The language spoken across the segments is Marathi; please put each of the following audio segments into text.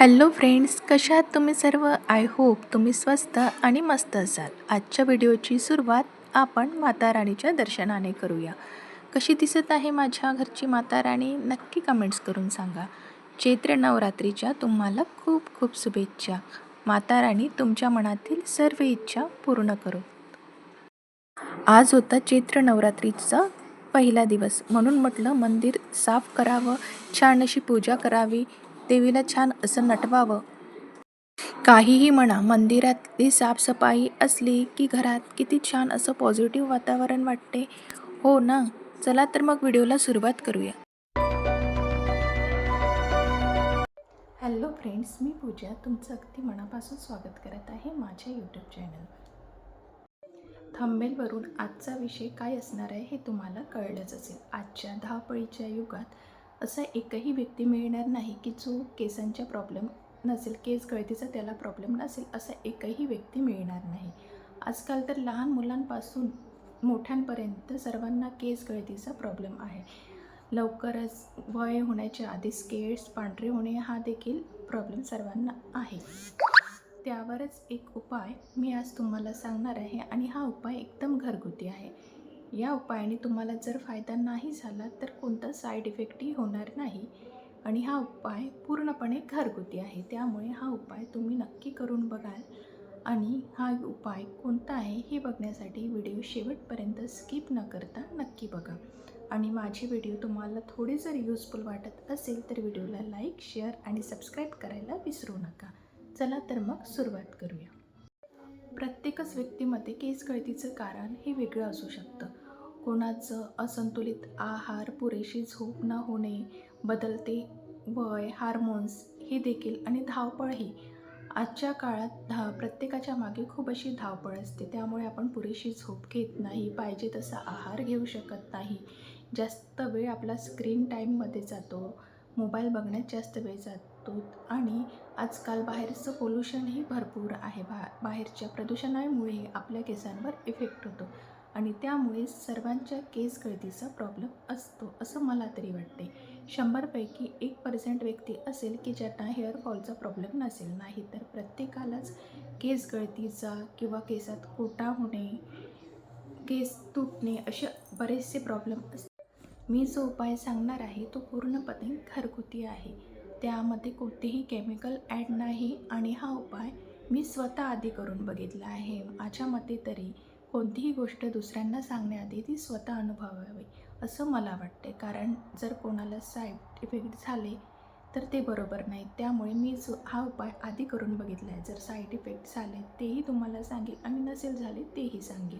हॅलो फ्रेंड्स कशा आहात तुम्ही सर्व? आय होप तुम्ही स्वस्त आणि मस्त असाल. आजच्या व्हिडिओची सुरुवात आपण माता राणीच्या दर्शनाने करूया. कशी दिसत आहे माझ्या घरची माता राणी? नक्की कमेंट्स करून सांगा. चैत्र नवरात्रीच्या तुम्हाला खूप खूप शुभेच्छा. माता राणी तुमच्या मनातील सर्व इच्छा पूर्ण करो. आज होता चैत्र नवरात्रीचा पहिला दिवस. म्हणून म्हटलं मंदिर साफ करावं छान अशी पूजा करावी. देवीला छान असं नटवावं. काहीही म्हणा मंदिरातली साफसफाई असली की घरात किती छान असं पॉझिटिव्ह वातावरण वाटते. हो ना? चला तर मग व्हिडिओला सुरुवात करूया. हॅलो फ्रेंड्स मी पूजा. तुमचं अगदी मनापासून स्वागत करत आहे माझ्या यूट्यूब चॅनलवर थंबेलवरून आजचा विषय काय असणार आहे हे तुम्हाला कळलंच असेल. आजच्या धावपळीच्या युगात असा एकही व्यक्ती मिळणार नाही की जो केसांच्या प्रॉब्लेम नसेल केस गळतीचा त्याला प्रॉब्लेम नसेल असा एकही व्यक्ती मिळणार नाही. आजकाल तर लहान मुलांपासून मोठ्यांपर्यंत सर्वांना केस गळतीचा प्रॉब्लेम आहे. लवकरच वय होण्याच्या आधी स्केट्स पांढरे होणे हा देखील प्रॉब्लेम सर्वांना आहे. त्यावरच एक उपाय मी आज तुम्हाला सांगणार आहे आणि हा उपाय एकदम घरगुती आहे. या उपायाने तुम्हाला जर फायदा नाही झाला तर कोणता साईड इफेक्टही होणार नाही. आणि हा उपाय पूर्णपणे घरगुती आहे. त्यामुळे हा उपाय तुम्ही नक्की करून बघाल. आणि हा उपाय कोणता आहे हे बघण्यासाठी व्हिडिओ शेवटपर्यंत स्किप न करता नक्की बघा. आणि माझे व्हिडिओ तुम्हाला थोडे जर युजफुल वाटत असेल तर व्हिडिओला लाईक शेअर आणि सबस्क्राईब करायला विसरू नका. चला तर मग सुरुवात करूया. प्रत्येकच व्यक्तीमध्ये केस गळतीचं कारण हे वेगळं असू शकतं. कोणाचं असंतुलित आहार पुरेशी झोप न होणे बदलते वय हार्मोन्स हे देखील आणि धावपळही. आजच्या काळात धा प्रत्येकाच्या मागे खूप अशी धावपळ असते. त्यामुळे आपण पुरेशी झोप घेत नाही पाहिजे तसा आहार घेऊ शकत नाही. जास्त वेळ आपला स्क्रीन टाईममध्ये जातो मोबाईल बघण्यात जास्त वेळ जातो आणि आजकाल बाहेरचं पोल्युशनही भरपूर आहे. बा बाहेरच्या प्रदूषणामुळे आपल्या केसांवर इफेक्ट होतो. आणि त्यामुळे सर्वांच्या केस गळतीचा प्रॉब्लेम असतो असं मला तरी वाटते. शंभरपैकी एक पर्सेंट व्यक्ती असेल की ज्यांना हेअरफॉलचा प्रॉब्लेम नसेल नाही तर प्रत्येकालाच केस गळतीचा किंवा केसात कोटा होणे केस तुटणे असे बरेचसे प्रॉब्लेम असतात. मी जो उपाय सांगणार आहे तो पूर्णपणे घरगुती आहे. त्यामध्ये कोणतेही केमिकल ॲड नाही आणि हा उपाय मी स्वतः आधी करून बघितला आहे. माझ्या मते तरी कोणतीही गोष्ट दुसऱ्यांना सांगण्याआधी ती स्वतः अनुभवावी असं मला वाटते कारण जर कोणाला साईड इफेक्ट झाले तर ते बरोबर नाही. त्यामुळे मी जो हा उपाय आधी करून बघितला आहे जर साईड इफेक्ट झाले तेही तुम्हाला सांगेल आणि नसेल झाले तेही सांगेल.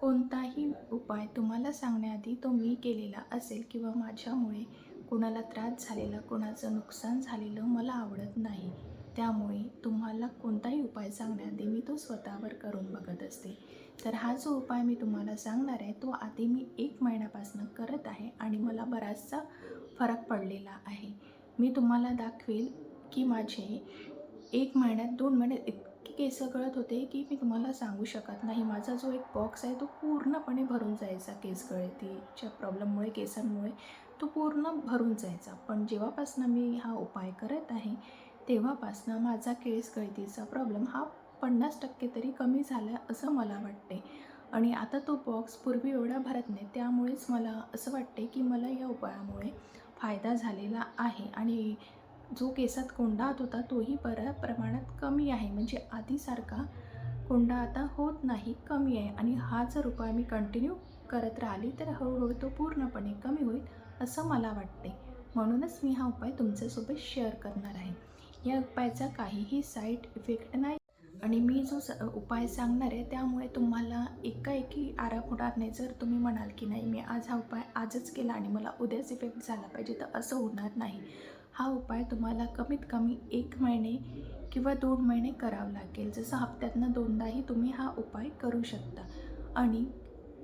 कोणताही उपाय तुम्हाला सांगण्याआधी तो मी केलेला असेल किंवा माझ्यामुळे कोणाला त्रास झालेला कोणाचं नुकसान झालेलं मला आवडत नाही. त्यामुळे तुम्हाला कोणताही उपाय सांगण्याआधी मी तो स्वतःवर करून बघत असते. तर हा जो उपाय मी तुम्हाला सांगणार आहे तो आधी मी एक महिन्यापासून करत आहे आणि मला बराचसा फरक पडलेला आहे. मी तुम्हाला दाखवेल की माझे एक महिन्यात दोन महिन्यात इतके केस गळत होते की मी तुम्हाला सांगू शकत नाही. माझा जो एक बॉक्स आहे तो पूर्णपणे भरून जायचा केस गळतीच्या प्रॉब्लेममुळे केसांमुळे. तो पूर्ण भरून जायचा. पण जेव्हापासून मी हा उपाय करत आहे तेव्हापासनं माझा केस गळतीचा प्रॉब्लेम हा पन्नास टक्के तरी कमी झाला असं मला वाटते आणि आता तो बॉक्स पूर्वी एवढा भरत नाही त्यामुळेच मला असं वाटते की मला या उपायामुळे फायदा झालेला आहे. आणि जो केसात कोंडात होता तोही बऱ्या प्रमाणात कमी आहे. म्हणजे आधीसारखा कोंडा आता होत नाही कमी आहे. आणि हा जर उपाय मी कंटिन्यू करत राहिली तर हळूहळू तो पूर्णपणे कमी होईल असं मला वाटते म्हणूनच मी हा उपाय तुमच्यासोबत शेअर करणार आहे. या उपायाचा काहीही साईड इफेक्ट नाही. आणि मी जो स उपाय सांगणार आहे त्यामुळे तुम्हाला एकाएकी आराम होणार नाही जर तुम्ही म्हणाल की नाही मी आज हा उपाय आजच केला आणि मला उद्याच इफेक्ट झाला पाहिजे तर असं होणार नाही. हा उपाय तुम्हाला कमीत कमी एक महिने किंवा दोन महिने करावं लागेल. जसं हप्त्यातनं दोनदाही तुम्ही हा उपाय करू शकता. आणि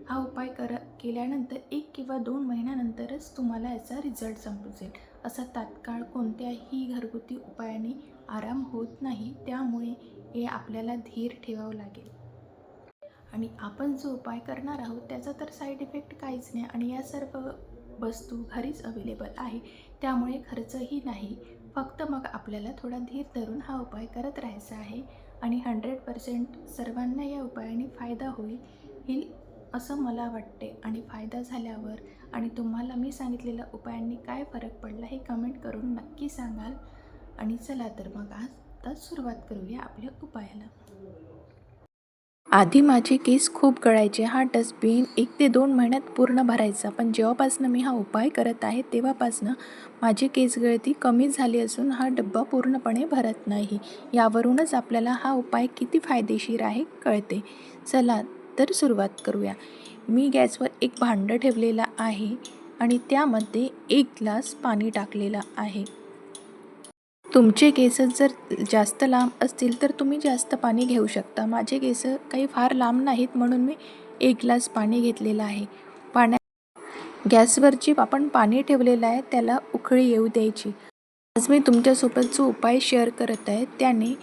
हा उपाय कर केल्यानंतर एक किंवा दोन महिन्यानंतरच तुम्हाला याचा रिझल्ट समजेल असा तात्काळ कोणत्याही घरगुती उपायाने आराम होत नाही त्यामुळे हे आपल्याला धीर ठेवावं लागेल. आणि आपण जो उपाय करणार आहोत त्याचा तर साईड इफेक्ट काहीच नाही आणि या सर्व वस्तू घरीच अवेलेबल आहे. त्यामुळे खर्चही नाही. फक्त मग आपल्याला थोडा धीर धरून हा उपाय करत राहायचा आहे. आणि हंड्रेड पर्सेंट सर्वांना या उपायाने फायदा होईल ही असं मला वाटते आणि फायदा झाल्यावर आणि तुम्हाला मी सांगितलेल्या उपायांनी काय फरक पडला हे कमेंट करून नक्की सांगाल. आणि चला तर मग आज आता सुरुवात करूया आपल्या उपायाला. आधी माझे केस खूप गळायचे हा डस्टबिन एक ते दोन महिन्यात पूर्ण भरायचा. पण जेव्हापासनं मी हा उपाय करत आहे तेव्हापासनं माझी केस गळती कमी झाली असून हा डब्बा पूर्णपणे भरत नाही. यावरूनच आपल्याला हा उपाय किती फायदेशीर आहे कळते. चला तर सुरुवात करूया. मी गॅसवर एक भांडं ठेवलेलं आहे आणि त्यामध्ये एक ग्लास पाणी टाकलेलं आहे. तुमचे केस जर जास्त लांब असतील तर तुम्ही जास्त पाणी घेऊ शकता. माझे केस काही फार लांब नाहीत म्हणून मी एक ग्लास पाणी घेतलेलं आहे. पाण्या गॅसवर जी आपण पाणी ठेवलेलं आहे त्याला उकळी येऊ द्यायची. आज मी तुमच्यासोबत जो उपाय शेअर करत आहे त्याने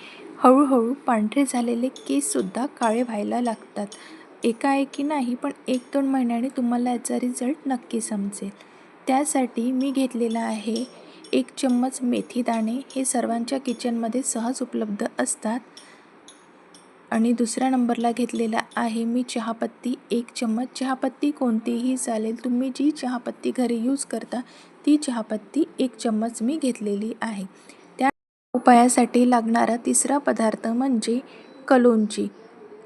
हळूहळू पांढरे झालेले केससुद्धा काळे व्हायला लागतात. एकाएकी नाही पण एक दोन महिन्याने तुम्हाला याचा रिझल्ट नक्की समजेल. त्यासाठी मी घेतलेला आहे एक चम्मच मेथी दाणे. हे सर्वांच्या किचनमध्ये सहज उपलब्ध असतात. आणि दुसऱ्या नंबरला घेतलेला आहे मी चहापत्ती. एक चम्मच. चहापत्ती कोणतीही चालेल. तुम्ही जी चहापत्ती घरी यूज करता ती चहापत्ती एक चम्मच मी घेतलेली आहे. त्या उपायासाठी लागणारा तिसरा पदार्थ म्हणजे कलोंजी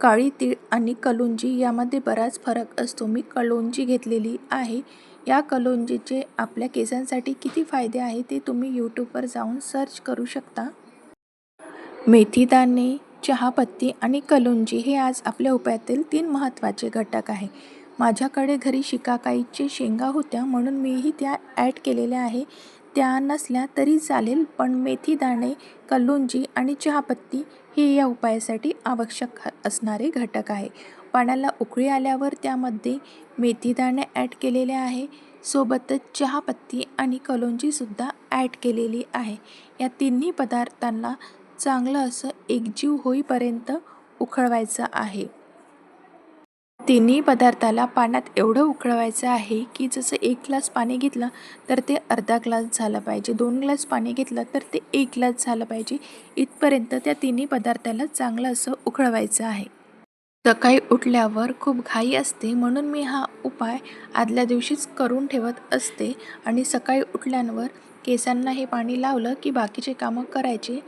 काळी तीळ आणि कलोंजी यामध्ये बराच फरक असतो. मी कलोंजी घेतलेली आहे. या कलुंजीचे आपल्या केसांसाठी किती फायदे आहे ते तुम्ही यूट्यूबवर जाऊन सर्च करू शकता. मेथीदाणे चहापत्ती आणि कलुंजी हे आज आपल्या उपायातील तीन महत्त्वाचे घटक आहे. माझ्याकडे घरी शिकाकाईचे शेंगा होत्या म्हणून मीही त्या ॲड केलेल्या आहे. त्या नसल्या तरी चालेल पण मेथीदाणे दाणे कलोंजी आणि चहापत्ती हे या उपायासाठी आवश्यक असणारे घटक आहे. पाण्याला उकळी आल्यावर त्यामध्ये मेथीदाणे ॲड केलेले आहे. सोबतच चहापत्ती आणि कलोंजीसुद्धा ॲड केलेली आहे. या तिन्ही पदार्थांना चांगलं असं एकजीव होईपर्यंत उकळवायचं आहे. तिन्ही पदार्थाला पाण्यात एवढं उकळवायचं आहे की जसं एक ग्लास पाणी घेतलं तर ते अर्धा ग्लास झालं पाहिजे. दोन ग्लास पाणी घेतलं तर ते एक ग्लास झालं पाहिजे. इथपर्यंत त्या तिन्ही पदार्थाला चांगलं असं उकळवायचं आहे. सकाळी उठल्यावर खूप घाई असते म्हणून मी हा उपाय आदल्या दिवशीच करून ठेवत असते. आणि सकाळी उठल्यावर केसांना हे पाणी लावलं की बाकीचे कामं करायचे.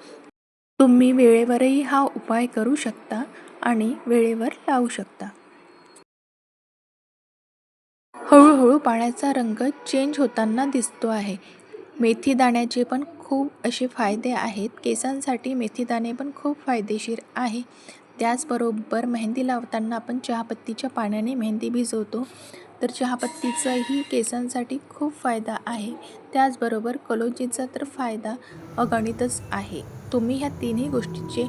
तुम्ही वेळेवरही हा उपाय करू शकता आणि वेळेवर लावू शकता. हळूहळू पाण्याचा रंग चेंज होताना दिसतो आहे. मेथी दाण्याचे पण खूप असे फायदे आहेत. केसांसाठी मेथी दाणे पण खूप फायदेशीर आहे. त्याचबरोबर मेहंदी लावताना आपण चहापत्तीच्या पाण्याने मेहंदी भिजवतो. तर चहापत्तीचाही केसांसाठी खूप फायदा आहे. त्याचबरोबर कलोजीचा तर फायदा अगणितच आहे. तुम्ही ह्या तिन्ही गोष्टीचे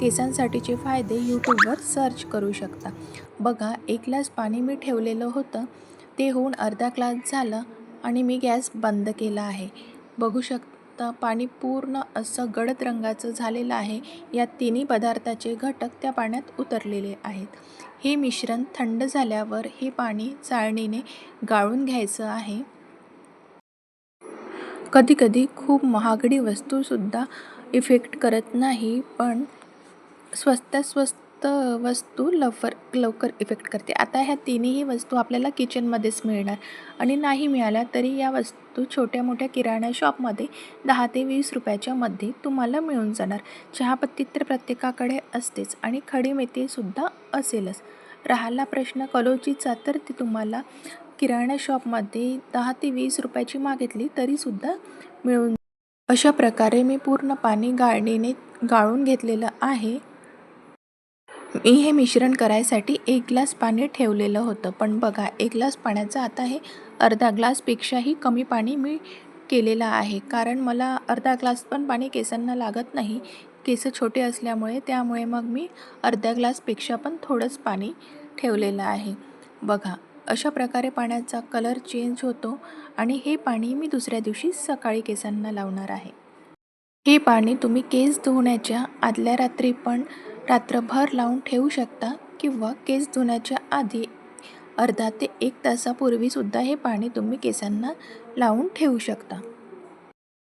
केसांसाठीचे फायदे यूट्यूबवर सर्च करू शकता. बघा एक ग्लास पाणी मी ठेवलेलं होतं. ते होऊन अर्धा ग्लास झालं आणि मी गॅस बंद केला आहे. बघू शकता पाणी पूर्ण असं गडद रंगाचं झालेलं आहे. या तिन्ही पदार्थाचे घटक त्या पाण्यात उतरलेले आहेत. हे मिश्रण थंड झाल्यावर हे पाणी चाळणीने गाळून घ्यायचं आहे. कधीकधी खूप महागडी वस्तूसुद्धा इफेक्ट करत नाही पण स्वस्तात स्वस्त वस्तू लवकर लवकर इफेक्ट करते. आता ह्या तिन्ही वस्तू आपल्याला किचनमध्येच मिळणार. आणि नाही मिळाल्या तरी या वस्तू छोट्या मोठ्या किराणा शॉपमध्ये दहा ते वीस रुपयाच्या मध्ये तुम्हाला मिळून जाणार. चहापत्ती तर प्रत्येकाकडे असतेच आणि खडी मेथीसुद्धा असेलच. राहिला प्रश्न कलोचीचा तर ती तुम्हाला किराणा शॉपमध्ये दहा ते वीस रुपयाची मागितली तरीसुद्धा मिळून अशा प्रकारे मी पूर्ण पाणी गाळणीने गाळून घेतलेलं आहे. मी हे मिश्रण करायसाठी एक ग्लास पाणी ठेवलेलं होतं. पण बघा एक ग्लास पाण्याचं आता हे अर्धा ग्लासपेक्षाही कमी पाणी मी केलेलं आहे. कारण मला अर्धा ग्लास पण पाणी केसांना लागत नाही. केस छोटे असल्यामुळे त्यामुळे मग मी अर्ध्या ग्लासपेक्षा पण थोडंच पाणी ठेवलेलं आहे. बघा अशा प्रकारे पाण्याचा कलर चेंज होतो आणि हे पाणी मी दुसऱ्या दिवशी सकाळी केसांना लावणार आहे. हे पाणी तुम्ही केस धुण्याच्या आदल्या रात्री पण रात्रभर लावून ठेवू शकता किंवा केस धुण्याच्या आधी अर्धा ते एक तासापूर्वीसुद्धा हे पाणी तुम्ही केसांना लावून ठेवू शकता.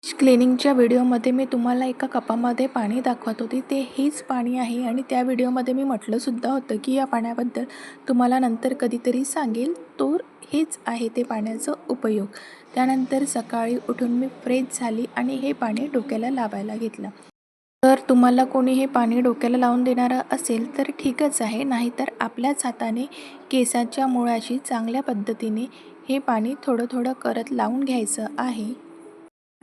क्लिनिंगच्या व्हिडिओमध्ये मी तुम्हाला एका कपामध्ये पाणी दाखवत होते. ते हेच पाणी आहे आणि त्या व्हिडिओमध्ये मी म्हटलंसुद्धा होतं की या पाण्याबद्दल तुम्हाला नंतर कधीतरी सांगेल. तो हेच आहे ते पाण्याचं उपयोग. त्यानंतर सकाळी उठून मी फ्रेश झाली आणि हे पाणी डोक्याला लावायला घेतलं. तर तुम्हाला कोणी हे पाणी डोक्याला लावून देणारं असेल तर ठीकच आहे. नाहीतर आपल्याच हाताने केसाच्या मुळाशी चांगल्या पद्धतीने हे पाणी थोडं थोडं करत लावून घ्यायचं आहे.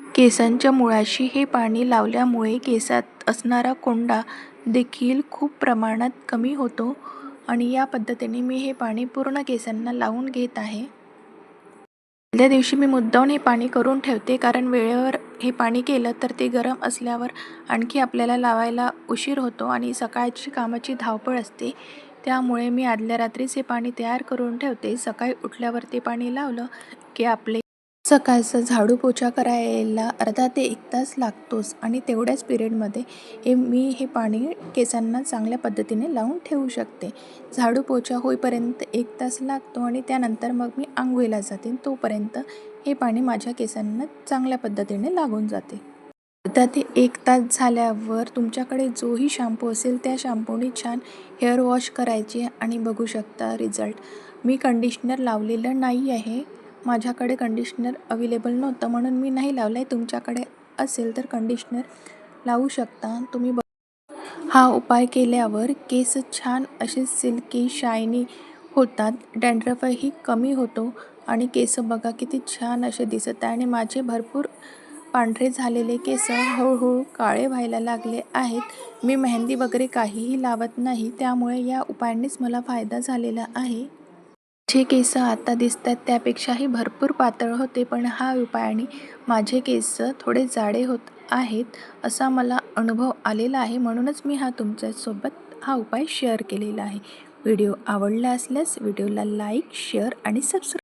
केसांच्या मुळाशी हे पाणी लावल्यामुळे केसात असणारा कोंडा देखील खूप प्रमाणात कमी होतो आणि या पद्धतीने मी हे पाणी पूर्ण केसांना लावून घेत आहे. आदल्या दिवशी मी मुद्दामून हे पाणी करून ठेवते कारण वेळेवर हे पाणी केलं तर ते गरम असल्यावर आणखी आपल्याला लावायला उशीर होतो आणि सकाळची कामाची धावपळ असते. त्यामुळे मी आदल्या रात्रीच हे पाणी तयार करून ठेवते. सकाळी उठल्यावर ते पाणी लावलं की आपले सकाळचं झाडू पोछा करायला अर्धा ते एक तास लागतोच आणि तेवढ्याच पिरियडमध्ये हे मी हे पाणी केसांना चांगल्या पद्धतीने लावून ठेवू शकते. झाडू पोछा होईपर्यंत एक तास लागतो आणि त्यानंतर मग मी आंघोळीला जाते. तोपर्यंत हे पाणी माझ्या केसांना चांगल्या पद्धतीने लागून जाते. अर्धा ते एक तास झाल्यावर तुमच्याकडे जोही शॅम्पू असेल त्या शॅम्पूने छान हेअर वॉश करायचे आणि बघू शकता रिझल्ट मी कंडिशनर लावलेलं नाही आहे. माझ्याकडे कंडिशनर अवेलेबल नव्हतं म्हणून मी नाही लावलं आहे तुमच्याकडे असेल तर कंडिशनर लावू शकता. तुम्ही ब हा उपाय केल्यावर केस छान असे सिल्की शायनी होतात. डॅन्ड्रफही कमी होतो. आणि केस बघा किती छान असे दिसत आहे. आणि माझे भरपूर पांढरे झालेले केस हळूहळू काळे व्हायला लागले आहेत. मी मेहंदी वगैरे काहीही लावत नाही त्यामुळे या उपायांनीच मला फायदा झालेला आहे. जे केस आता दिसत आहेत त्यापेक्षाही भरपूर पातळ होते पण हा उपायाने माझे केस थोडे जाडे होत आहेत असा मला अनुभव आलेला आहे. म्हणूनच मी हा तुमच्यासोबत हा उपाय शेअर केलेला आहे. व्हिडिओ आवडला असल्यास व्हिडिओला लाईक शेअर आणि सबस्क्राईब